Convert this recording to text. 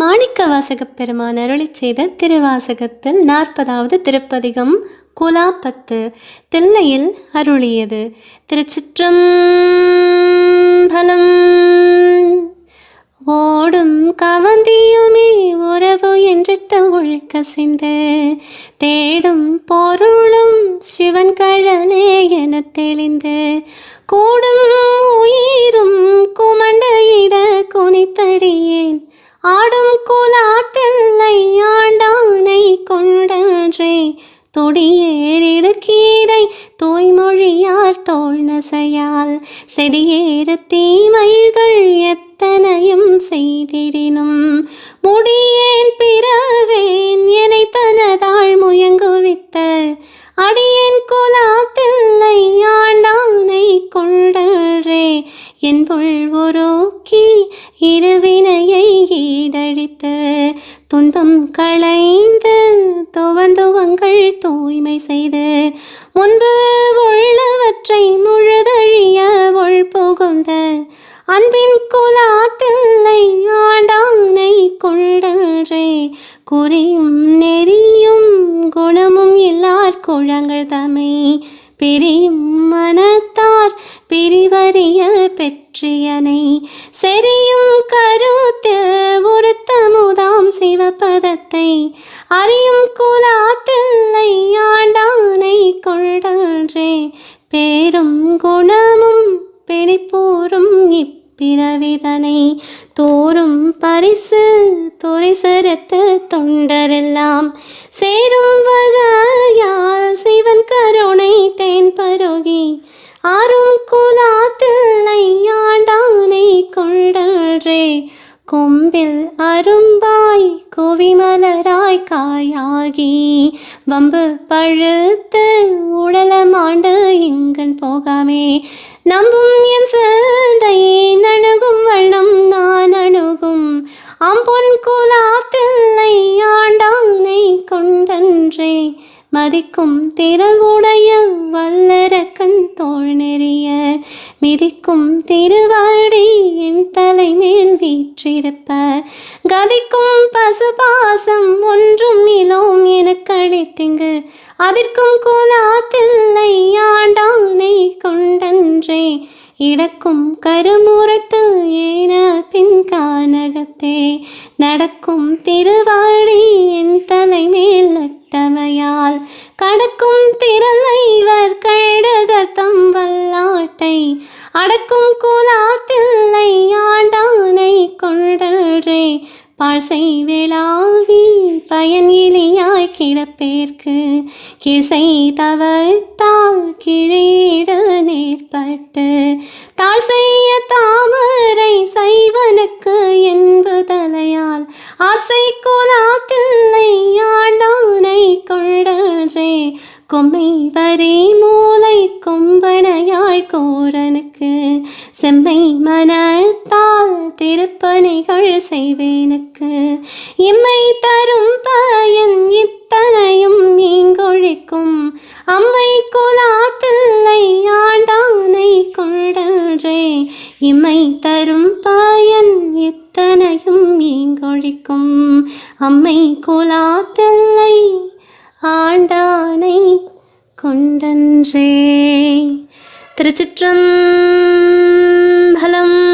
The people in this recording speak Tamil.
மாணிக்க வாசகப் பெருமான் அருளி செய்த திருவாசகத்தில் நாற்பதாவது திருப்பதிகம் குலாப்பத்து தில்லையில் அருளியது. திருச்சிற்றம்பலம் ஓடும் கவந்தியுமே உறவு என்று தமிழ் கசிந்து தேடும் பொருளும் சிவன் கழலே என தெளிந்து கூடும் உயிரும் குமண்டையிட குனித்தடியேன். ஆடும் குலாத்தில்லை ஆண்டானை கொண்டன்றே தொடியேறிடு தொடியேறிடுக்கீரை தூய்மொழியால் தோல் நசையால். செடியேற தீமைகள் எத்தனையும் செய்திடினும். முடியேன் பிறவேன் என்னை தனதாள் முயங்குவித்த. அடியேன் குலாத்தில்லை ஆண்டானை கொண்டன்றே என் என்புள் உருக்கி இருவி அன்பின் குலாத்தில்லை ஆண்டானை கொள்ளன்றே. குறியும் நெறியும் குணமும் எல்லார் குழங்கள் தமை. பிரியும் மனத்தார் பிரிவறிய பெற்றியனை. செறியும் கருத்து உருத்தமுதாம் சிவபதத்தை. அறியும் குலாத்தில்லை ஆண்டானை கொள்ளன்றே. பேரும் குணமும் பிணிப்போரும் பிறவிதனை தோறும் பரிசு துறை சிறுத்த தொண்டரெல்லாம் சேரும் வகையால் சிவன் கருணை தேன் பருகி ஆறும் குலாத்தில்லை ஆண்டானை கொண்டன்றே. கொம்பில் அரும்பாய் குவிமலராய் காயாகி வம்பு பழுத்து உடலமாண்டு இங்கன் போகாமே. நம்பும் என் சிந்தை நணுகும் வண்ணம் நான் அணுகும். அம்பொன் குலாத்தில்லை ஆண்டானை கொண்டன்றே. மதிக்கும் திருவுடைய வல்லரக்கன் தோல் நெறிய. மிதிக்கும் திருவாடி என் தலைமேல் வீற்றிருப்ப. கதிக்கும் பசுபாசம் ஒன்றும் இலோம் எனக்கு அழைத்திங்கு அதற்கும் குலாத்தில்லை ஆண்டானை இடக்கும் கருமுரட்டு ஏன பின் கானகத்தே நடக்கும் திருவாழி என் தலைமேல் நட்டமையால் கடக்கும் திரளைவர் கழகத்தம் வல்லாட்டை அடக்கும் குலாத்தில்லை ஆண்டானை கொண்டன்றே பாழ்சை விழாவி பயன் இலியாய் கிடப்பேர்க்கு கீழ்சை தவத்தால் கிழீடு ஏற்பட்டு தாழ் செய்ய தாமரை செய்வனுக்கு என்பதலையால் ஆசை கோலாத்தில்லை ஆண்டானை கொண்டே கொம்மை வரி மூளை கொம்பனையாள் கோரனுக்கு. செம்மை மனத்தால் திருப்பணிகள் செய்வேனுக்கு. இம்மை தரும் பயன் இத்தனையும் இமை தரும் பாயன் இத்தனையும் இங்கொழிக்கும் அம்மை குலாத்தில்லை ஆண்டானை கொண்டன்றே. திருச்சிற்றம்பலம்